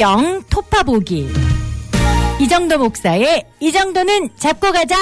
성경 토파보기 이정도 목사의 이 정도는 잡고 가자.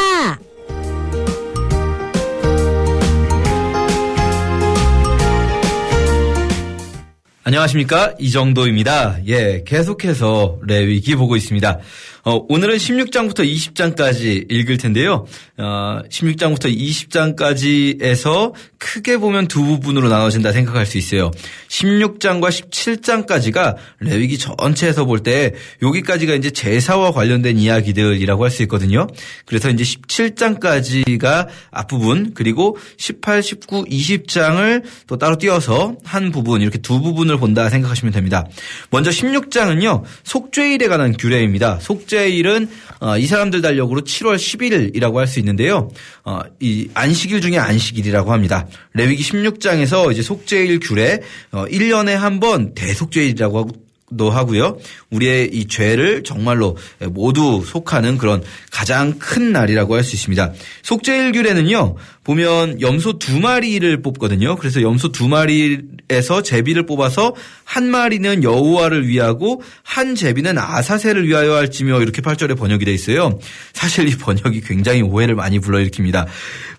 안녕하십니까 이정도입니다. 예, 계속해서 레위기 보고 있습니다. 어, 오늘은 16장부터 20장까지 읽을 텐데요. 어, 16장부터 20장까지에서 크게 보면 두 부분으로 나눠진다 생각할 수 있어요. 16장과 17장까지가 레위기 전체에서 볼 때 여기까지가 이제 제사와 관련된 이야기들이라고 할 수 있거든요. 그래서 이제 17장까지가 앞부분 그리고 18, 19, 20장을 또 따로 띄어서 한 부분 이렇게 두 부분을 본다 생각하시면 됩니다. 먼저 16장은요. 속죄일에 관한 규례입니다. 속죄일은 어, 이 사람들 달력으로 7월 10일이라고 할 수 있는 데요. 어, 이 안식일 중에 안식일이라고 합니다. 레위기 16장에서 이제 속죄일 규례 어, 1년에 한 번 대속죄일이라고 하고 도 하고요. 우리의 이 죄를 정말로 모두 속하는 그런 가장 큰 날이라고 할 수 있습니다. 속죄일 규례는요. 보면 염소 두 마리를 뽑거든요. 그래서 염소 두 마리에서 제비를 뽑아서 한 마리는 여호와를 위하고 한 제비는 아사세를 위하여 할지며 이렇게 8절에 번역이 돼 있어요. 사실 이 번역이 굉장히 오해를 많이 불러일으킵니다.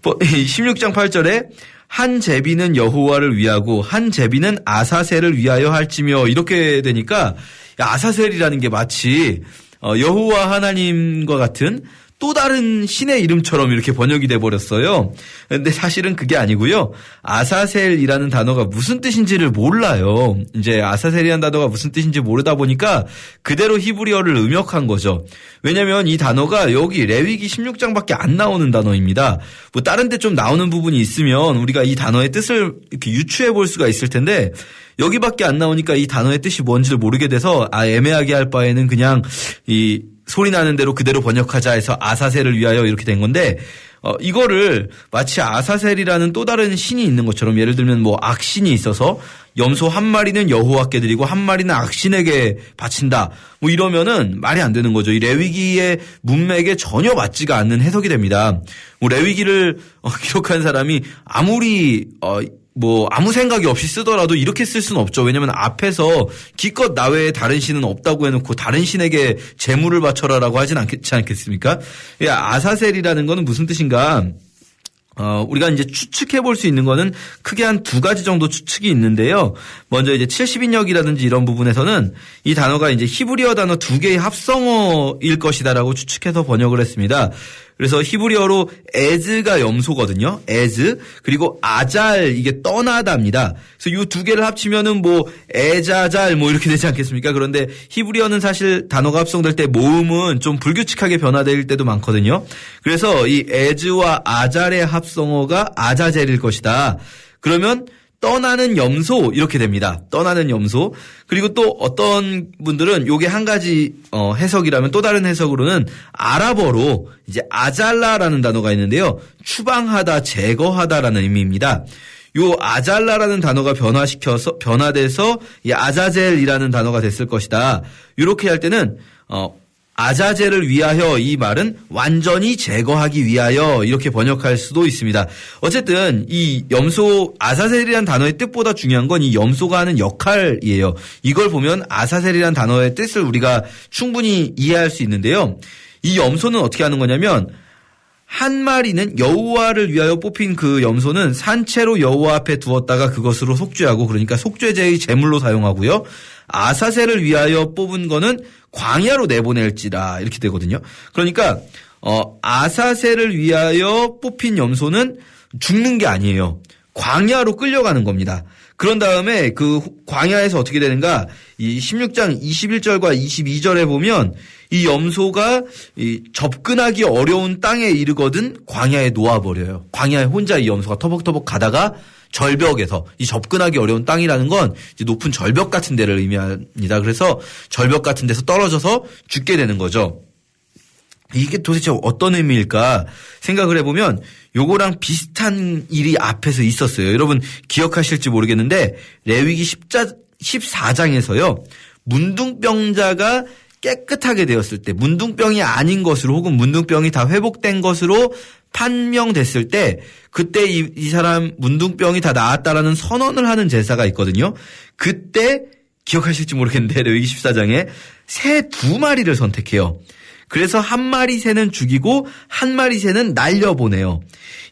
16장 8절에 한 제비는 여호와를 위하고 한 제비는 아사셀을 위하여 할지며 이렇게 되니까 아사셀이라는 게 마치 어, 여호와 하나님과 같은 또 다른 신의 이름처럼 이렇게 번역이 돼 버렸어요. 근데 사실은 그게 아니고요. 아사셀이라는 단어가 무슨 뜻인지를 몰라요. 이제 아사셀이라는 단어가 무슨 뜻인지 모르다 보니까 그대로 히브리어를 음역한 거죠. 왜냐면 이 단어가 여기 레위기 16장밖에 안 나오는 단어입니다. 뭐 다른 데 좀 나오는 부분이 있으면 우리가 이 단어의 뜻을 이렇게 유추해 볼 수가 있을 텐데 여기밖에 안 나오니까 이 단어의 뜻이 뭔지를 모르게 돼서 아 애매하게 할 바에는 그냥 이 소리 나는 대로 그대로 번역하자 해서 아사셀을 위하여 이렇게 된 건데 어, 이거를 마치 아사셀이라는 또 다른 신이 있는 것처럼 예를 들면 뭐 악신이 있어서 염소 한 마리는 여호와께 드리고 한 마리는 악신에게 바친다. 뭐 이러면은 말이 안 되는 거죠. 이 레위기의 문맥에 전혀 맞지가 않는 해석이 됩니다. 뭐 레위기를 어, 기록한 사람이 아무리 어, 뭐 아무 생각이 없이 쓰더라도 이렇게 쓸 수는 없죠. 왜냐하면 앞에서 기껏 나 외에 다른 신은 없다고 해놓고 다른 신에게 재물을 바쳐라라고 하진 않겠지 않겠습니까? 아사셀이라는 거는 무슨 뜻인가? 어, 우리가 이제 추측해 볼 수 있는 거는 크게 한 두 가지 정도 추측이 있는데요. 먼저 이제 70인역이라든지 이런 부분에서는 이 단어가 이제 히브리어 단어 두 개의 합성어일 것이다라고 추측해서 번역을 했습니다. 그래서 히브리어로 에즈가 염소거든요. 에즈 그리고 아잘 이게 떠나다입니다. 그래서 이 두 개를 합치면은 뭐 에자잘 뭐 이렇게 되지 않겠습니까? 그런데 히브리어는 사실 단어가 합성될 때 모음은 좀 불규칙하게 변화될 때도 많거든요. 그래서 이 에즈와 아잘의 합성어가 아자젤일 것이다. 그러면 떠나는 염소 이렇게 됩니다. 떠나는 염소. 그리고 또 어떤 분들은 요게 한 가지 어 해석이라면 또 다른 해석으로는 아랍어로 이제 아잘라라는 단어가 있는데요. 추방하다, 제거하다라는 의미입니다. 요 아잘라라는 단어가 변화시켜서 변화돼서 이 아자젤이라는 단어가 됐을 것이다. 이렇게 할 때는 어 아자제를 위하여 이 말은 완전히 제거하기 위하여 이렇게 번역할 수도 있습니다. 어쨌든 이 염소 아사셀이라는 단어의 뜻보다 중요한 건 이 염소가 하는 역할이에요. 이걸 보면 아사셀이라는 단어의 뜻을 우리가 충분히 이해할 수 있는데요. 이 염소는 어떻게 하는 거냐면 한 마리는 여호와를 위하여 뽑힌 그 염소는 산채로 여호와 앞에 두었다가 그것으로 속죄하고 그러니까 속죄제의 제물로 사용하고요. 아사셀을 위하여 뽑은 거는 광야로 내보낼지라 이렇게 되거든요. 그러니까 어 아사셀을 위하여 뽑힌 염소는 죽는 게 아니에요. 광야로 끌려가는 겁니다. 그런 다음에 그 광야에서 어떻게 되는가? 이 16장 21절과 22절에 보면 이 염소가 이 접근하기 어려운 땅에 이르거든 광야에 놓아버려요. 광야에 혼자 이 염소가 터벅터벅 가다가 절벽에서 이 접근하기 어려운 땅이라는 건 높은 절벽 같은 데를 의미합니다. 그래서 절벽 같은 데서 떨어져서 죽게 되는 거죠. 이게 도대체 어떤 의미일까 생각을 해보면 요거랑 비슷한 일이 앞에서 있었어요. 여러분 기억하실지 모르겠는데 레위기 10자, 14장에서요. 문둥병자가 깨끗하게 되었을 때 문둥병이 아닌 것으로 혹은 문둥병이 다 회복된 것으로 판명됐을 때 그때 이, 이 사람 문둥병이 다 나았다라는 선언을 하는 제사가 있거든요. 그때 기억하실지 모르겠는데 레위기 14장에 새 두 마리를 선택해요. 그래서 한 마리 새는 죽이고 한 마리 새는 날려보내요.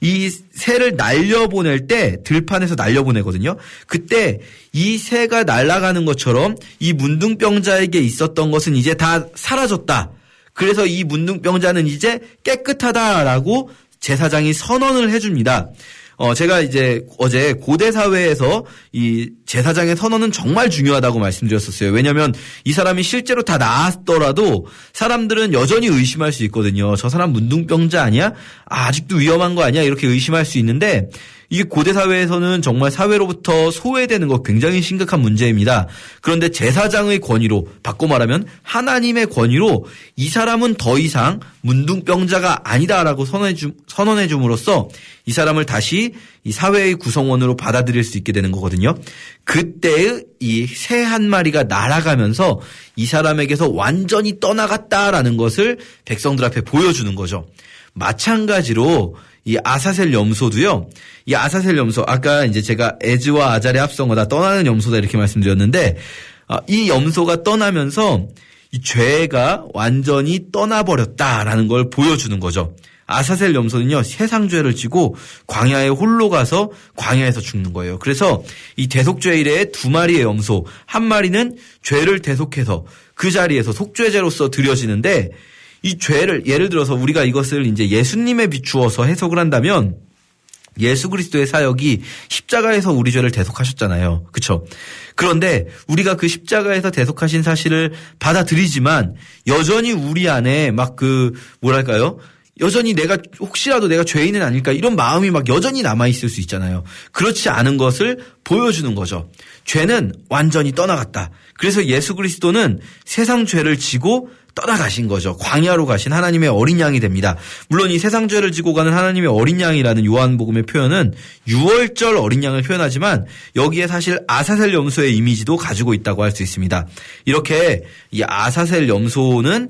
이 새를 날려보낼 때 들판에서 날려보내거든요. 그때 이 새가 날아가는 것처럼 이 문둥병자에게 있었던 것은 이제 다 사라졌다. 그래서 이 문둥병자는 이제 깨끗하다라고 제사장이 선언을 해줍니다. 어, 제가 이제 어제 고대 사회에서 이 제사장의 선언은 정말 중요하다고 말씀드렸었어요. 왜냐면 이 사람이 실제로 다 나았더라도 사람들은 여전히 의심할 수 있거든요. 저 사람 문둥병자 아니야? 아, 아직도 위험한 거 아니야? 이렇게 의심할 수 있는데 이게 고대 사회에서는 정말 사회로부터 소외되는 거 굉장히 심각한 문제입니다. 그런데 제사장의 권위로 바꿔 말하면 하나님의 권위로 이 사람은 더 이상 문둥병자가 아니다라고 선언해 줌으로써 이 사람을 다시 이 사회의 구성원으로 받아들일 수 있게 되는 거거든요. 그때의 이 새 한 마리가 날아가면서 이 사람에게서 완전히 떠나갔다라는 것을 백성들 앞에 보여주는 거죠. 마찬가지로 이 아사셀 염소도요. 이 아사셀 염소 아까 이제 제가 에즈와 아잘의 합성어다 떠나는 염소다 이렇게 말씀드렸는데 아, 이 염소가 떠나면서 이 죄가 완전히 떠나버렸다라는 걸 보여주는 거죠. 아사셀 염소는요 세상 죄를 지고 광야에 홀로 가서 광야에서 죽는 거예요. 그래서 이 대속죄 일에 두 마리의 염소 한 마리는 죄를 대속해서 그 자리에서 속죄제로서 드려지는데 이 죄를 예를 들어서 우리가 이것을 이제 예수님에 비추어서 해석을 한다면 예수 그리스도의 사역이 십자가에서 우리 죄를 대속하셨잖아요. 그렇죠? 그런데 우리가 그 십자가에서 대속하신 사실을 받아들이지만 여전히 우리 안에 막 그 뭐랄까요? 여전히 내가 혹시라도 내가 죄인은 아닐까 이런 마음이 막 여전히 남아 있을 수 있잖아요. 그렇지 않은 것을 보여주는 거죠. 죄는 완전히 떠나갔다. 그래서 예수 그리스도는 세상 죄를 지고 떠나가신 거죠. 광야로 가신 하나님의 어린 양이 됩니다. 물론 이 세상 죄를 지고 가는 하나님의 어린 양이라는 요한복음의 표현은 6월절 어린 양을 표현하지만 여기에 사실 아사셀 염소의 이미지도 가지고 있다고 할 수 있습니다. 이렇게 이 아사셀 염소는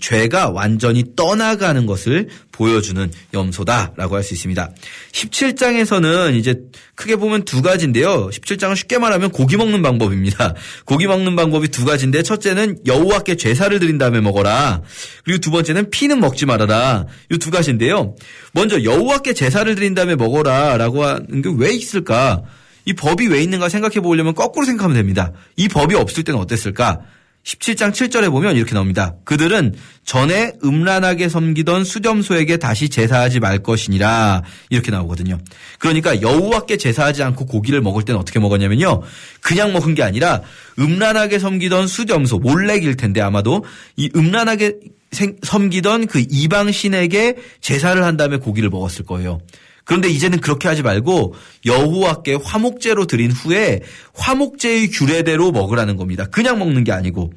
죄가 완전히 떠나가는 것을 보여주는 염소다라고 할 수 있습니다. 17장에서는 이제 크게 보면 두 가지인데요. 17장은 쉽게 말하면 고기 먹는 방법입니다. 고기 먹는 방법이 두 가지인데 첫째는 여호와께 제사를 드린 다음에 먹어라. 그리고 두 번째는 피는 먹지 말아라. 이 두 가지인데요. 먼저 여호와께 제사를 드린 다음에 먹어라라고 하는 게 왜 있을까? 이 법이 왜 있는가 생각해 보려면 거꾸로 생각하면 됩니다. 이 법이 없을 때는 어땠을까? 17장 7절에 보면 이렇게 나옵니다. 그들은 전에 음란하게 섬기던 수렴소에게 다시 제사하지 말 것이니라 이렇게 나오거든요. 그러니까 여호와께 제사하지 않고 고기를 먹을 때는 어떻게 먹었냐면요. 그냥 먹은 게 아니라 음란하게 섬기던 수렴소 몰렉일 텐데 아마도 이 음란하게 섬기던 그 이방 신에게 제사를 한 다음에 고기를 먹었을 거예요. 그런데 이제는 그렇게 하지 말고 여호와께 화목제로 드린 후에 화목제의 규례대로 먹으라는 겁니다. 그냥 먹는 게 아니고.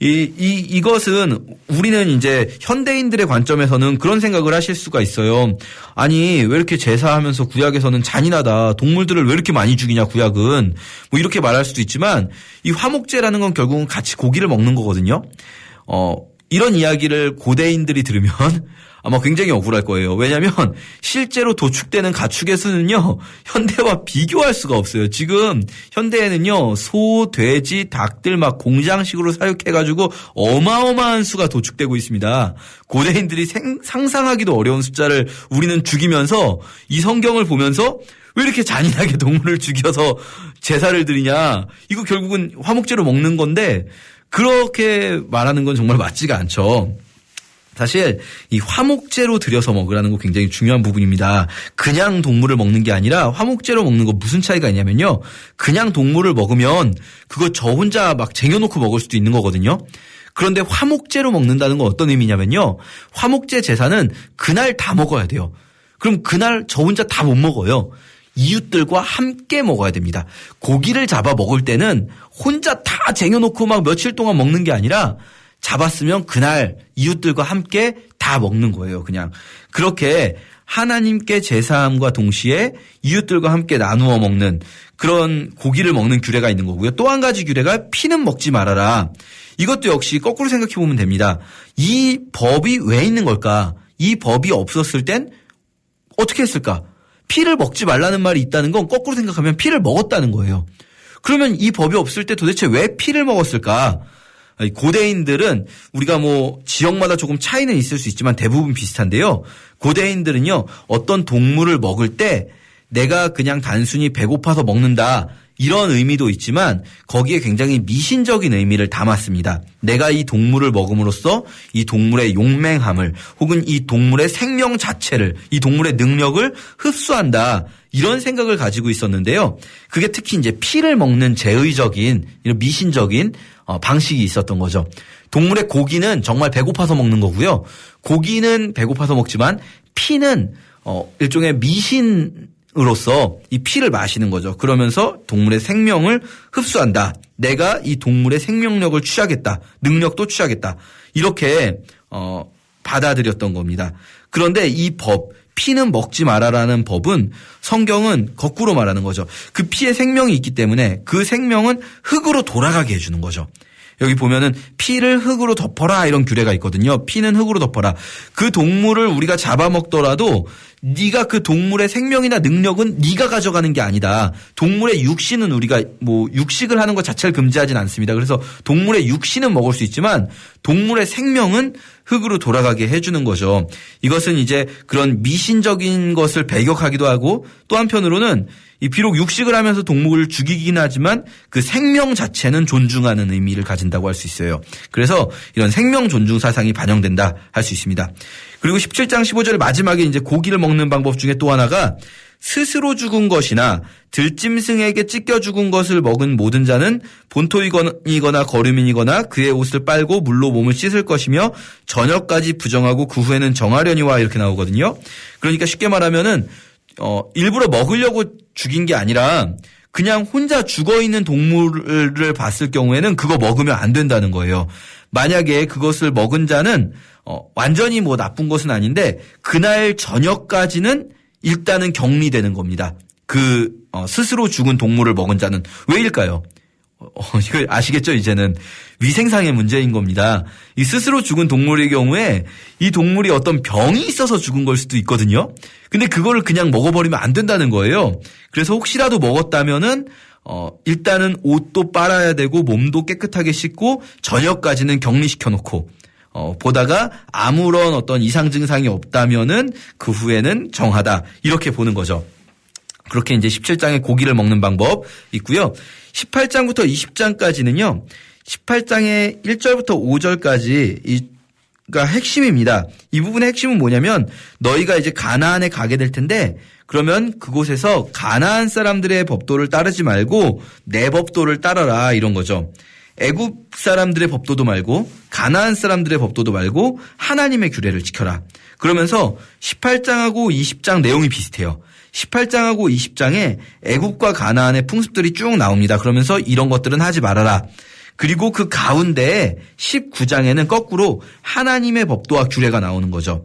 이, 이, 이것은 우리는 이제 현대인들의 관점에서는 그런 생각을 하실 수가 있어요. 아니, 왜 이렇게 제사하면서 구약에서는 잔인하다. 동물들을 왜 이렇게 많이 죽이냐, 구약은. 뭐 이렇게 말할 수도 있지만 이 화목제라는 건 결국은 같이 고기를 먹는 거거든요. 어, 이런 이야기를 고대인들이 들으면 아마 굉장히 억울할 거예요. 왜냐하면 실제로 도축되는 가축의 수는요 현대와 비교할 수가 없어요. 지금 현대에는요 소, 돼지, 닭들 막 공장식으로 사육해가지고 어마어마한 수가 도축되고 있습니다. 고대인들이 생, 상상하기도 어려운 숫자를 우리는 죽이면서 이 성경을 보면서 왜 이렇게 잔인하게 동물을 죽여서 제사를 드리냐. 이거 결국은 화목제로 먹는 건데 그렇게 말하는 건 정말 맞지가 않죠. 사실 이 화목제로 들여서 먹으라는 거 굉장히 중요한 부분입니다. 그냥 동물을 먹는 게 아니라 화목제로 먹는 거 무슨 차이가 있냐면요. 그냥 동물을 먹으면 그거 저 혼자 막 쟁여놓고 먹을 수도 있는 거거든요. 그런데 화목제로 먹는다는 건 어떤 의미냐면요. 화목제 제사는 그날 다 먹어야 돼요. 그럼 그날 저 혼자 다 못 먹어요. 이웃들과 함께 먹어야 됩니다. 고기를 잡아 먹을 때는 혼자 다 쟁여놓고 막 며칠 동안 먹는 게 아니라 잡았으면 그날 이웃들과 함께 다 먹는 거예요. 그냥 그렇게 하나님께 제사함과 동시에 이웃들과 함께 나누어 먹는 그런 고기를 먹는 규례가 있는 거고요. 또 한 가지 규례가 피는 먹지 말아라. 이것도 역시 거꾸로 생각해 보면 됩니다. 이 법이 왜 있는 걸까? 이 법이 없었을 땐 어떻게 했을까? 피를 먹지 말라는 말이 있다는 건 거꾸로 생각하면 피를 먹었다는 거예요. 그러면 이 법이 없을 때 도대체 왜 피를 먹었을까? 고대인들은 우리가 뭐 지역마다 조금 차이는 있을 수 있지만 대부분 비슷한데요. 고대인들은요 어떤 동물을 먹을 때 내가 그냥 단순히 배고파서 먹는다. 이런 의미도 있지만 거기에 굉장히 미신적인 의미를 담았습니다. 내가 이 동물을 먹음으로써 이 동물의 용맹함을 혹은 이 동물의 생명 자체를 이 동물의 능력을 흡수한다. 이런 생각을 가지고 있었는데요. 그게 특히 이제 피를 먹는 제의적인 이런 미신적인 어, 방식이 있었던 거죠. 동물의 고기는 정말 배고파서 먹는 거고요. 고기는 배고파서 먹지만 피는 어 일종의 미신 으로서 이 피를 마시는 거죠. 그러면서 동물의 생명을 흡수한다. 내가 이 동물의 생명력을 취하겠다. 능력도 취하겠다. 이렇게 어 받아들였던 겁니다. 그런데 이 법, 피는 먹지 말아라는 법은 성경은 거꾸로 말하는 거죠. 그 피에 생명이 있기 때문에 그 생명은 흙으로 돌아가게 해주는 거죠. 여기 보면은 피를 흙으로 덮어라 이런 규례가 있거든요. 피는 흙으로 덮어라. 그 동물을 우리가 잡아먹더라도 네가 그 동물의 생명이나 능력은 네가 가져가는 게 아니다. 동물의 육신은 우리가 뭐 육식을 하는 것 자체를 금지하진 않습니다. 그래서 동물의 육신은 먹을 수 있지만 동물의 생명은 흙으로 돌아가게 해주는 거죠. 이것은 이제 그런 미신적인 것을 배격하기도 하고 또 한편으로는 이 비록 육식을 하면서 동물을 죽이긴 하지만 그 생명 자체는 존중하는 의미를 가진다고 할 수 있어요. 그래서 이런 생명 존중 사상이 반영된다 할 수 있습니다. 그리고 17장 15절 마지막에 이제 고기를 먹는 방법 중에 또 하나가 스스로 죽은 것이나 들짐승에게 찢겨 죽은 것을 먹은 모든 자는 본토이거나 거류민이거나 그의 옷을 빨고 물로 몸을 씻을 것이며 저녁까지 부정하고 그 후에는 정하려니와 이렇게 나오거든요. 그러니까 쉽게 말하면은 어 일부러 먹으려고 죽인 게 아니라 그냥 혼자 죽어 있는 동물을 봤을 경우에는 그거 먹으면 안 된다는 거예요. 만약에 그것을 먹은 자는 어, 완전히 뭐 나쁜 것은 아닌데 그날 저녁까지는 일단은 격리되는 겁니다. 그 어, 스스로 죽은 동물을 먹은 자는 왜일까요? 어, 이거 아시겠죠? 이제는 위생상의 문제인 겁니다. 이 스스로 죽은 동물의 경우에 이 동물이 어떤 병이 있어서 죽은 걸 수도 있거든요. 근데 그거를 그냥 먹어버리면 안 된다는 거예요. 그래서 혹시라도 먹었다면은 어, 일단은 옷도 빨아야 되고 몸도 깨끗하게 씻고 저녁까지는 격리시켜 놓고 어, 보다가 아무런 어떤 이상 증상이 없다면은 그 후에는 정하다. 이렇게 보는 거죠. 그렇게 이제 17장에 고기를 먹는 방법 있고요. 18장부터 20장까지는요. 18장의 1절부터 5절까지 이 그러니까 핵심입니다. 이 부분의 핵심은 뭐냐면 너희가 이제 가나안에 가게 될 텐데 그러면 그곳에서 가나안 사람들의 법도를 따르지 말고 내 법도를 따라라 이런 거죠. 애굽 사람들의 법도도 말고 가나안 사람들의 법도도 말고 하나님의 규례를 지켜라. 그러면서 18장하고 20장 내용이 비슷해요. 18장하고 20장에 애굽과 가나안의 풍습들이 쭉 나옵니다. 그러면서 이런 것들은 하지 말아라. 그리고 그 가운데 19장에는 거꾸로 하나님의 법도와 규례가 나오는 거죠.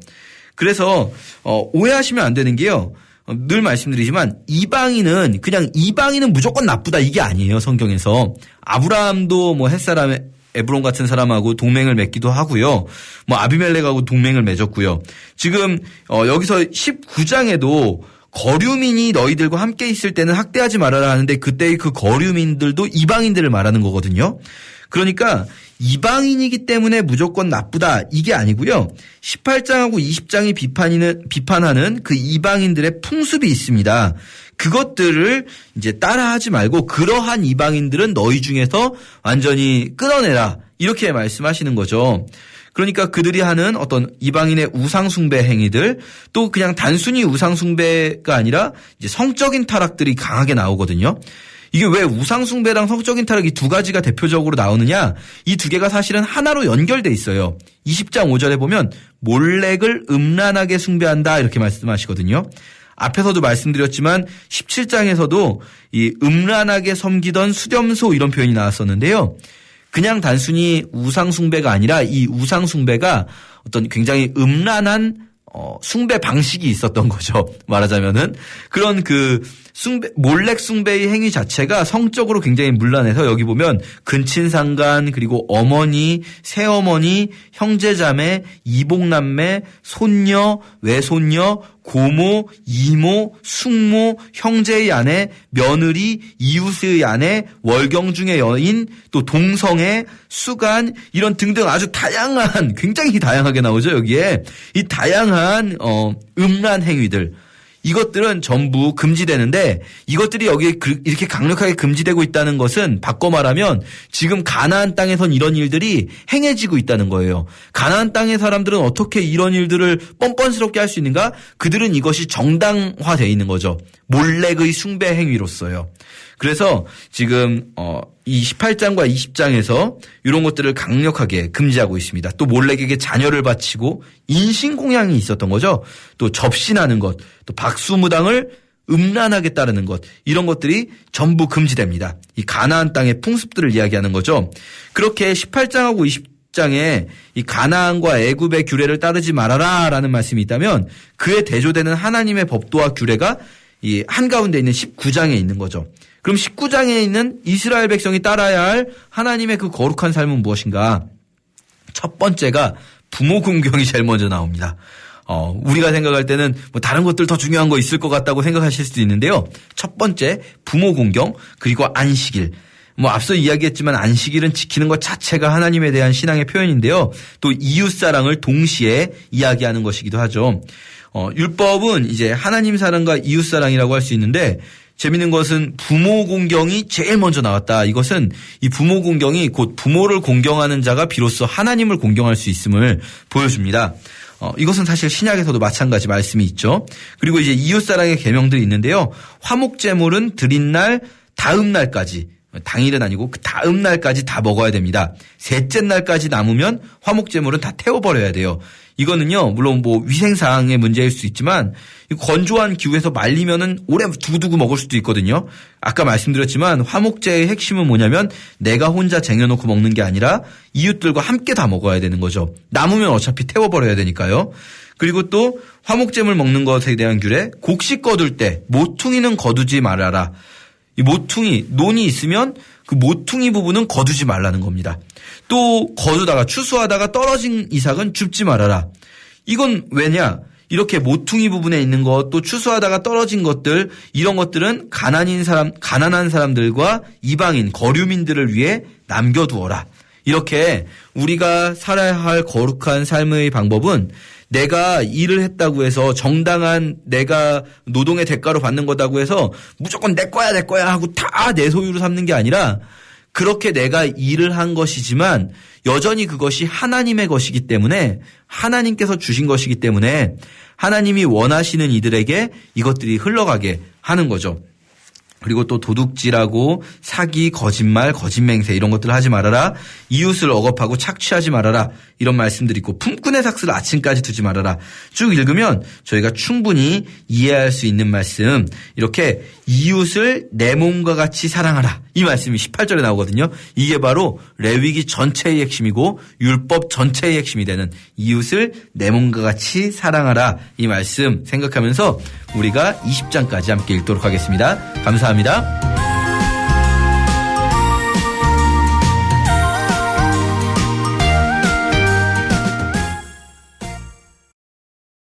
그래서 어, 오해하시면 안 되는 게요. 어, 늘 말씀드리지만 이방인은 그냥 이방인은 무조건 나쁘다 이게 아니에요 성경에서 아브라함도 뭐 햇사람 에브론 같은 사람하고 동맹을 맺기도 하고요. 뭐 아비멜렉하고 동맹을 맺었고요. 지금 어 여기서 19장에도 거류민이 너희들과 함께 있을 때는 학대하지 말아라 하는데 그때의 그 거류민들도 이방인들을 말하는 거거든요. 그러니까 이방인이기 때문에 무조건 나쁘다 이게 아니고요. 18장하고 20장이 비판이는 비판하는 그 이방인들의 풍습이 있습니다. 그것들을 이제 따라하지 말고 그러한 이방인들은 너희 중에서 완전히 끊어내라 이렇게 말씀하시는 거죠. 그러니까 그들이 하는 어떤 이방인의 우상숭배 행위들 또 그냥 단순히 우상숭배가 아니라 이제 성적인 타락들이 강하게 나오거든요. 이게 왜 우상숭배랑 성적인 타락 이 두 가지가 대표적으로 나오느냐? 이 두 개가 사실은 하나로 연결돼 있어요. 20장 5절에 보면 몰렉을 음란하게 숭배한다 이렇게 말씀하시거든요. 앞에서도 말씀드렸지만 17장에서도 이 음란하게 섬기던 수렴소 이런 표현이 나왔었는데요. 그냥 단순히 우상숭배가 아니라 이 우상숭배가 어떤 굉장히 음란한 어, 숭배 방식이 있었던 거죠. 말하자면은 그런 그 숭배 몰렉 숭배의 행위 자체가 성적으로 굉장히 문란해서 여기 보면 근친상간 그리고 어머니, 새어머니, 형제자매, 이복남매, 손녀, 외손녀, 고모, 이모, 숙모, 형제의 아내, 며느리, 이웃의 아내, 월경 중의 여인, 또 동성애, 수간 이런 등등 아주 다양한 굉장히 다양하게 나오죠 여기에. 이 다양한 어 음란 행위들 이것들은 전부 금지되는데 이것들이 여기에 그- 이렇게 강력하게 금지되고 있다는 것은 바꿔 말하면 지금 가나안 땅에선 이런 일들이 행해지고 있다는 거예요. 가나안 땅의 사람들은 어떻게 이런 일들을 뻔뻔스럽게 할 수 있는가? 그들은 이것이 정당화되어 있는 거죠. 몰렉의 숭배 행위로서요. 그래서 지금 어, 이 18장과 20장에서 이런 것들을 강력하게 금지하고 있습니다. 또 몰렉에게 자녀를 바치고 인신 공양이 있었던 거죠. 또 접신하는 것, 또 박수무당을 음란하게 따르는 것 이런 것들이 전부 금지됩니다. 이 가나안 땅의 풍습들을 이야기하는 거죠. 그렇게 18장하고 20장에 이 가나안과 애굽의 규례를 따르지 말아라라는 말씀이 있다면 그에 대조되는 하나님의 법도와 규례가 이 한가운데 있는 19장에 있는 거죠. 그럼 19장에 있는 이스라엘 백성이 따라야 할 하나님의 그 거룩한 삶은 무엇인가? 첫 번째가 부모 공경이 제일 먼저 나옵니다. 어, 우리가 생각할 때는 뭐 다른 것들 더 중요한 거 있을 것 같다고 생각하실 수도 있는데요. 첫 번째, 부모 공경, 그리고 안식일. 뭐 앞서 이야기했지만 안식일은 지키는 것 자체가 하나님에 대한 신앙의 표현인데요. 또 이웃 사랑을 동시에 이야기하는 것이기도 하죠. 어, 율법은 이제 하나님 사랑과 이웃 사랑이라고 할 수 있는데 재밌는 것은 부모 공경이 제일 먼저 나왔다. 이것은 이 부모 공경이 곧 부모를 공경하는 자가 비로소 하나님을 공경할 수 있음을 보여줍니다. 어, 이것은 사실 신약에서도 마찬가지 말씀이 있죠. 그리고 이제 이웃 사랑의 계명들이 있는데요. 화목제물은 드린 날 다음 날까지 당일은 아니고 그 다음 날까지 다 먹어야 됩니다. 셋째 날까지 남으면 화목제물은 다 태워버려야 돼요. 이거는요, 물론 뭐 위생상의 문제일 수 있지만 이 건조한 기후에서 말리면은 오래 두고두고 먹을 수도 있거든요. 아까 말씀드렸지만 화목제의 핵심은 뭐냐면 내가 혼자 쟁여놓고 먹는 게 아니라 이웃들과 함께 다 먹어야 되는 거죠. 남으면 어차피 태워버려야 되니까요. 그리고 또 화목제물 먹는 것에 대한 규례, 곡식 거둘 때 모퉁이는 거두지 말아라. 이 모퉁이, 논이 있으면 그 모퉁이 부분은 거두지 말라는 겁니다. 또 거두다가 추수하다가 떨어진 이삭은 줍지 말아라. 이건 왜냐? 이렇게 모퉁이 부분에 있는 것, 또 추수하다가 떨어진 것들, 이런 것들은 가난인 사람, 가난한 사람들과 이방인, 거류민들을 위해 남겨두어라. 이렇게 우리가 살아야 할 거룩한 삶의 방법은 내가 일을 했다고 해서 정당한 내가 노동의 대가로 받는 거다고 해서 무조건 내 거야 내 거야 하고 다 내 소유로 삼는 게 아니라 그렇게 내가 일을 한 것이지만 여전히 그것이 하나님의 것이기 때문에 하나님께서 주신 것이기 때문에 하나님이 원하시는 이들에게 이것들이 흘러가게 하는 거죠. 그리고 또 도둑질하고 사기, 거짓말, 거짓맹세 이런 것들 하지 말아라. 이웃을 억압하고 착취하지 말아라. 이런 말씀들이 있고 품꾼의 삭스를 아침까지 두지 말아라. 쭉 읽으면 저희가 충분히 이해할 수 있는 말씀. 이렇게 이웃을 내 몸과 같이 사랑하라. 이 말씀이 18절에 나오거든요. 이게 바로 레위기 전체의 핵심이고 율법 전체의 핵심이 되는 이웃을 내 몸과 같이 사랑하라. 이 말씀 생각하면서 우리가 20장까지 함께 읽도록 하겠습니다. 감사합니다.